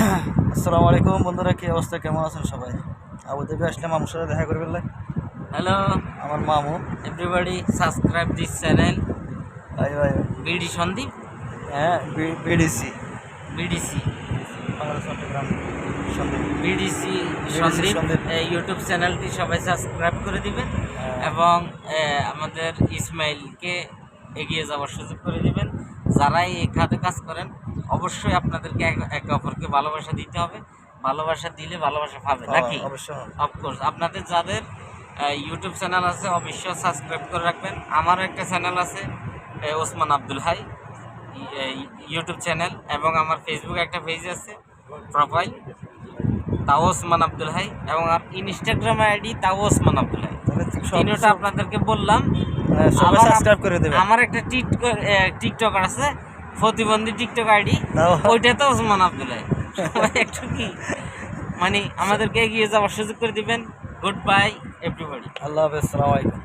আসসালামু আলাইকুম বন্ধুরা কি অবস্থা? কেমন আছেন সবাই? আবুধাবি আসলে মামুর সাথে দেখা করে ফেললে হ্যালো। আমার মামু। এভরিবডি সাবস্ক্রাইব দিস চ্যানেল ভাই ভাই। বিডি সন্দীপ? হ্যাঁ BDC. BDC. Bangladesh Chittagong Sandwip. BDC Sandwip YouTube চ্যানেলটি সবাই সাবস্ক্রাইব করে দিবেন হ্যাঁ। এবং আমাদের ইসমাইলকে এগিয়ে যাওয়ার সুযোগ করে দিবেন। যারাই এই খাতে কাজ করেন অবশ্যই আপনাদেরকে এক- অপরকে ভালোবাসা দিতে হবে। ভালোবাসা দিলে ভালোবাসা পাবে নাকি? হ্যাঁ, অবশ্যই অফকোর্স আপনাদের যাদের ইউটিউব চ্যানেল আছে অবশ্যই সাবস্ক্রাইব করে রাখবেন। আমারও একটা চ্যানেল আছে ওসমান আব্দুল হাই ইউটিউব চ্যানেল এবং আমার ফেসবুকে একটা পেজ আছে প্রোফাইল তাও ওসমান আব্দুল হাই এবং আর ইনস্টাগ্রাম আইডি তাও ওসমান আব্দুল হাই। তিনটা আপনাদেরকে বললাম। সবাই সাবস্ক্রাইব করে দেবে। আমার একটা টিকটক টিকটকার আছে প্রতিবন্ধী টিকটক আইডি। ওইটা তো ওসমান আব্দুল একটু কি? মানে আমাদেরকে এগিয়ে যাওয়ার সুযোগ করে দিবেন। গুড বাই এভরিবডি আল্লাহ হাফেজ সালাম আলাইকুম।